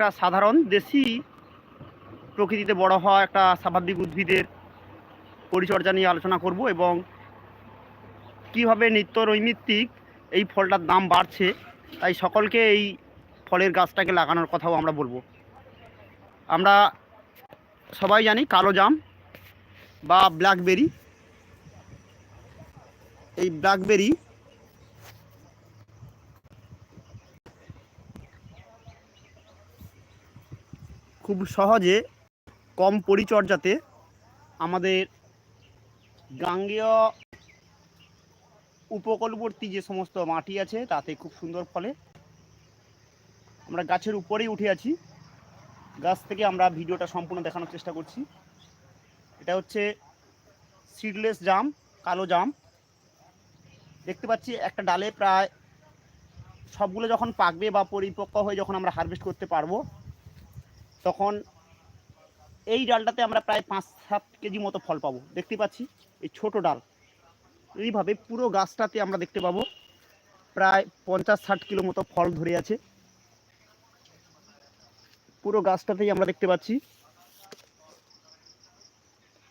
একটা সাধারণ দেশি প্রকৃতিতে বড় হওয়া একটা স্বাভাবিক উদ্ভিদের পরিচর্যা নিয়ে আলোচনা করব এবং কীভাবে নিত্য নৈমিত্তিক এই ফলটার দাম বাড়ছে, তাই সকলকে এই ফলের গাছটাকে লাগানোর কথাও আমরা বলব। আমরা সবাই জানি কালো জাম বা ব্ল্যাকবেরি এই ব্ল্যাকবেরি খুব সহজে কম পরিচর্যাতে আমাদের গাঙ্গেয় উপকূলবর্তী যে সমস্ত মাটি আছে, তাতে খুব সুন্দর ফলে আমরা গাছের উপরেই উঠে আছি। গাছ থেকে আমরা ভিডিওটা সম্পূর্ণ দেখানোর চেষ্টা করছি। এটা হচ্ছে সিডলেস জাম, কালো জাম। দেখতে পাচ্ছি একটা ডালে প্রায় সবগুলো যখন পাকবে বা পরিপক্ক হয়ে যখন আমরা হারভেস্ট করতে পারব তখন এই ডালটাতে আমরা প্রায় পাঁচ সাত কেজি মতো ফল পাবো। দেখতে পাচ্ছি এই ছোট ডাল। এইভাবে পুরো গাছটাতে আমরা দেখতে পাবো প্রায় পঞ্চাশ ষাট কিলো মতো ফল ধরে আছে। পুরো গাছটাতেই আমরা দেখতে পাচ্ছি।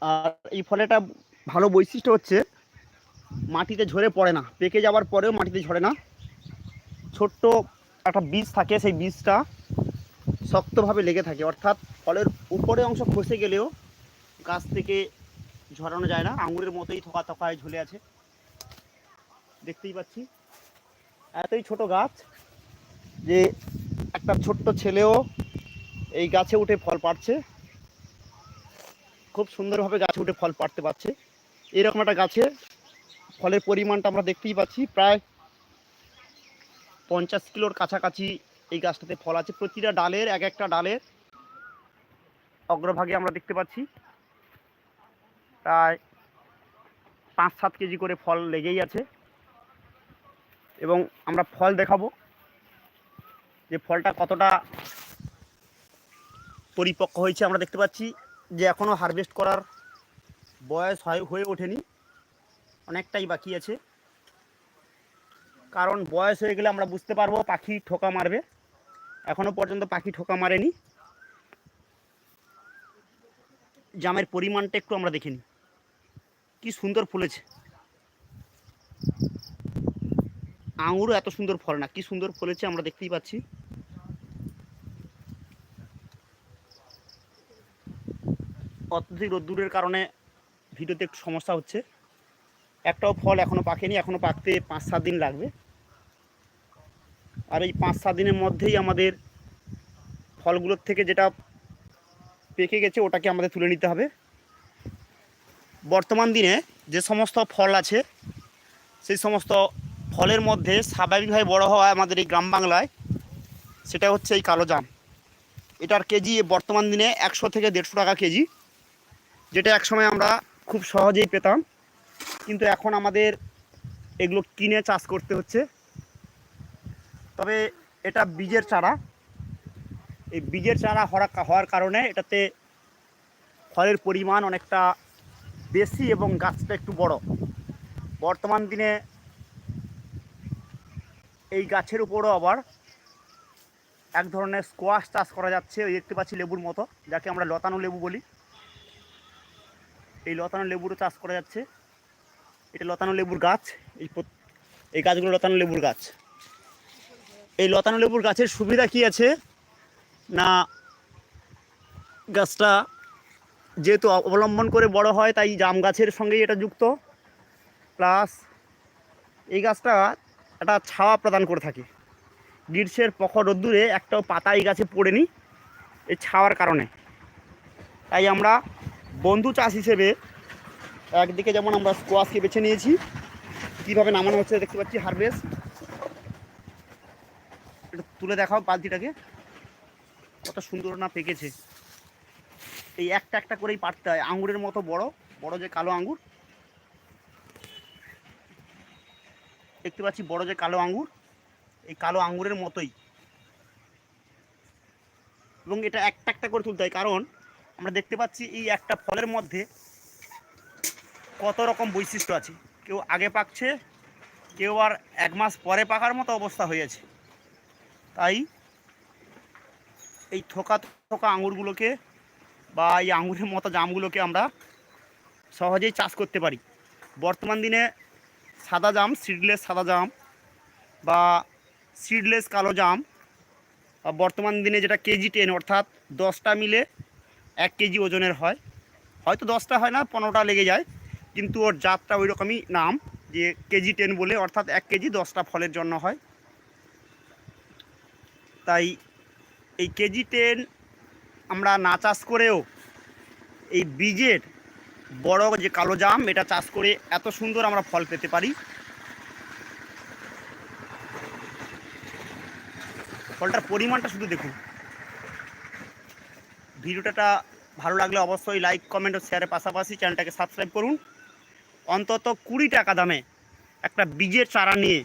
আর এই ফলেটা ভালো বৈশিষ্ট্য হচ্ছে মাটিতে ঝরে পড়ে না। পেকে যাওয়ার পরেও মাটিতে ঝরে না। ছোট্ট একটা বীজ থাকে সেই বীজটা। শক্তভাবে লেগে থাকে। অর্থাৎ ফলের উপরে অংশ খসে গেলেও গাছ থেকে ঝরানো যায় না। আঙুরের মতোই থোকা থকায় ঝুলে আছে। দেখতেই পাচ্ছি। এতই ছোট গাছ যে একটা ছোট্ট ছেলেও এই গাছে উঠে ফল পাড়ছে। খুব সুন্দরভাবে গাছে উঠে ফল পাড়তে পারছে। এরকম একটা গাছে ফলের পরিমাণটা আমরা দেখতেই পাচ্ছি। প্রায় পঞ্চাশ কিলোর কাছাকাছি এই গাছটাতে ফল আছে। প্রতিটা ডালের, এক একটা ডালের অগ্রভাগে আমরা দেখতে পাচ্ছি। প্রায় পাঁচ সাত কেজি করে ফল লেগেই আছে। এবং আমরা ফল দেখাবো যে ফলটা কতটা পরিপক্ক হয়েছে। আমরা দেখতে পাচ্ছি যে এখনও হারভেস্ট করার বয়স হয়, হয়ে ওঠেনি। অনেকটাই বাকি আছে। কারণ বয়স হয়ে গেলে আমরা বুঝতে পারব পাখি ঠোকা মারবে। এখনও পর্যন্ত পাখি ঠোকা মারেনি। জামের পরিমাণটা একটু আমরা দেখে নিই। কি সুন্দর ফুলেছে। আঙুরও এত সুন্দর ফল না, কি সুন্দর ফলেছে আমরা দেখতেই পাচ্ছি। অত্যধিক রোদ্দুরের কারণে ভিডিওতে একটু সমস্যা হচ্ছে। একটাও ফল এখনও পাকেনি এখনও পাকতে পাঁচ সাত দিন লাগবে। আর এই পাঁচ সাত দিনের মধ্যেই আমাদের ফলগুলোর থেকে যেটা পেকে গেছে, ওটাকে আমাদের তুলে নিতে হবে। বর্তমান দিনে যে সমস্ত ফল আছে, সেই সমস্ত ফলের মধ্যে স্বাভাবিকভাবে বড় হওয়া আমাদের এই গ্রাম বাংলায়, সেটা হচ্ছে এই কালো জাম। এটার কেজি বর্তমান দিনে একশো থেকে দেড়শো টাকা কেজি, যেটা একসময় আমরা খুব সহজেই পেতাম। কিন্তু এখন আমাদের এগুলো কিনে চাষ করতে হচ্ছে। তবে এটা বীজের চারা। এই বীজের চারা হওয়ার কারণে এটাতে ফলের পরিমাণ অনেকটা বেশি এবং গাছটা একটু বড়। বর্তমান দিনে এই গাছের উপরও আবার এক ধরনের স্কোয়াশ চাষ করা যাচ্ছে, ওই দেখতে পাচ্ছি লেবুর মতো, যাকে আমরা লতানো লেবু বলি। এই লতানো লেবুরও চাষ করা যাচ্ছে। এটা লতানো লেবুর গাছ, এই এই গাছগুলো লতানো লেবুর গাছ। এই লতানো লেবুর গাছের সুবিধা কি আছে? না, গাছটা যেহেতু অবলম্বন করে বড় হয়, তাই জাম গাছের সঙ্গেই এটা যুক্ত। প্লাস এই গাছটা একটা ছাওয়া প্রদান করে থাকে। গ্রীষ্মের প্রখর রোদ্দুরে একটাও পাতা এই গাছে পড়েনি এই ছাওয়ার কারণে। তাই আমরা বন্ধু চাষ হিসেবে একদিকে যেমন আমরা স্কোয়াশকে বেছে নিয়েছি, কীভাবে নামানো হচ্ছে দেখতে পাচ্ছি হারভেস্ট তুলে দেখাও বালতিটাকে কত সুন্দর না পেকেছে। এই একটা একটা করেই পারতে হয়। আঙুরের মতো বড় বড় যে কালো আঙ্গুর দেখতে পাচ্ছি বড় যে কালো আঙ্গুর এই কালো আঙ্গুরের মতোই। এবং এটা একটা একটা করে তুলতে হয়। কারণ আমরা দেখতে পাচ্ছি এই একটা ফলের মধ্যে কত রকম বৈশিষ্ট্য আছে। কেউ আগে পাকছে, কেউ আর এক মাস পরে পাকার মতো অবস্থা হয়েছে তাই এই থোকা থোকা আঙুরগুলোকে বা এই আঙুরের মতো জামগুলোকে আমরা সহজেই চাষ করতে পারি। বর্তমান দিনে সাদা জাম সিডলেস সাদা জাম বা সিডলেস কালো জাম বর্তমান দিনে যেটা কেজি টেন অর্থাৎ দশটা মিলে এক কেজি ওজনের হয়। হয়তো দশটা হয় না, পনেরোটা লেগে যায়, কিন্তু ওর জাতটা ওই রকমই নাম যে কেজি টেন বলে অর্থাৎ এক কেজি দশটা ফলের জন্য হয়। তাই এই কেজি টেন আমরা না চাষ করেও এই বীজের বড় যে কালো জাম, এটা চাষ করে এত সুন্দর আমরা ফল পেতে পারি। ফলটার পরিমাণটা শুধু দেখুন। ভিডিওটা ভালো লাগলে অবশ্যই লাইক কমেন্ট ও শেয়ারের পাশাপাশি চ্যানেলটাকে সাবস্ক্রাইব করুন। অন্তত কুড়ি টাকা দামে একটা বীজের চারা নিয়ে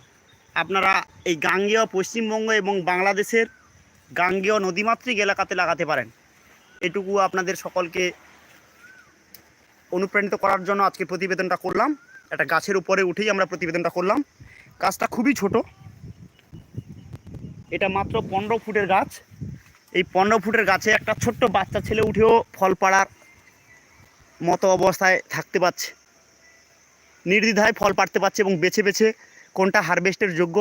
আপনারা এই গাঙ্গেয় পশ্চিমবঙ্গ এবং বাংলাদেশের গাঙ্গেয় নদীমাতৃক এলাকাতে লাগাতে পারেন। এটুকু আপনাদের সকলকে অনুপ্রাণিত করার জন্য আজকে প্রতিবেদনটা করলাম। একটা গাছের উপরে উঠেই আমরা প্রতিবেদনটা করলাম। গাছটা খুবই ছোট। এটা মাত্র পনেরো ফুটের গাছ। এই পনেরো ফুটের গাছে একটা ছোট্ট বাচ্চা ছেলে উঠেও ফল পাড়ার মতো অবস্থায় থাকতে পারছে। নির্দ্বিধায় ফল পাড়তে পারছে এবং বেছে বেছে কোনটা হারভেস্টের যোগ্য?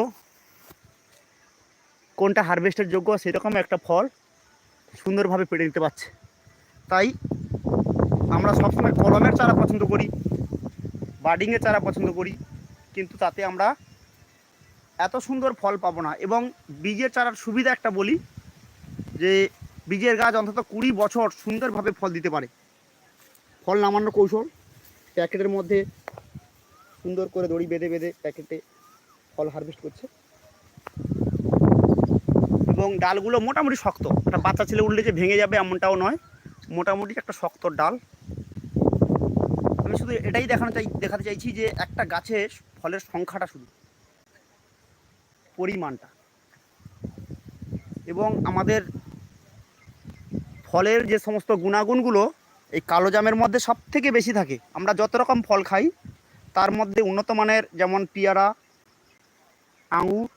কোনটা হারভেস্টের যোগ্য? সেরকম একটা ফল সুন্দরভাবে পেড়ে দিতে পারছে। তাই আমরা সবসময় কলমের চারা পছন্দ করি, বার্ডিংয়ের চারা পছন্দ করি, কিন্তু তাতে আমরা এত সুন্দর ফল পাবো না। এবং বীজের চারার সুবিধা একটা বলি যে, বীজের গাছ অন্তত কুড়ি বছর সুন্দরভাবে ফল দিতে পারে। ফল নামানো কৌশল, প্যাকেটের মধ্যে সুন্দর করে দড়ি বেঁধে বেঁধে প্যাকেটে ফল হারভেস্ট করছে। এবং ডালগুলো মোটামুটি শক্ত। একটা বাচ্চা ছেলে উঠলে যে ভেঙে যাবে এমনটাও নয়। মোটামুটি একটা শক্ত ডাল। আমি শুধু এটাই দেখানো চাই, দেখাতে চাইছি যে একটা গাছের ফলের সংখ্যাটা শুধু। পরিমাণটা। এবং আমাদের ফলের যে সমস্ত গুণাগুণগুলো এই কালো জামের মধ্যে সব থেকে বেশি থাকে। আমরা যত রকম ফল খাই, তার মধ্যে উন্নত মানের যেমন পেয়ারা আঙুর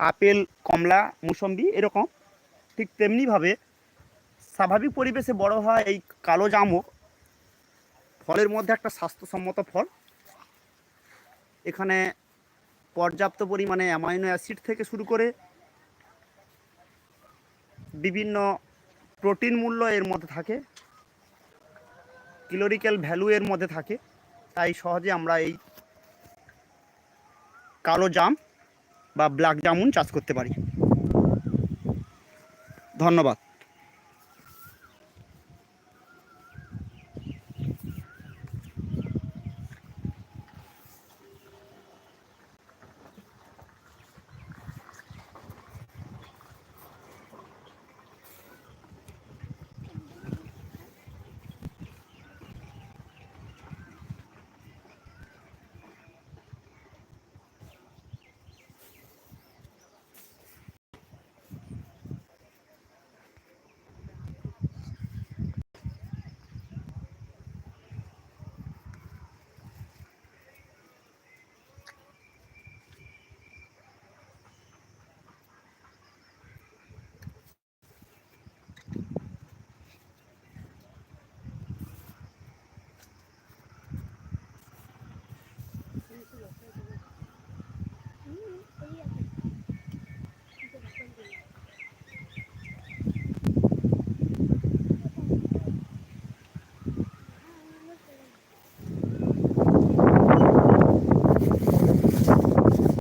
আপেল, কমলা, মুসম্বি এরকম ঠিক তেমনিভাবে স্বাভাবিক পরিবেশে বড় হয় এই কালো জামও ফলের মধ্যে একটা স্বাস্থ্যসম্মত ফল। এখানে পর্যাপ্ত পরিমাণে অ্যামাইনো অ্যাসিড থেকে শুরু করে বিভিন্ন প্রোটিন মূল্য এর মধ্যে থাকে। কিলোরিক্যাল ভ্যালু এর মধ্যে থাকে। তাই সহজে আমরা এই কালো জাম বা ব্ল্যাক জামুন চাষ করতে পারি। ধন্যবাদ।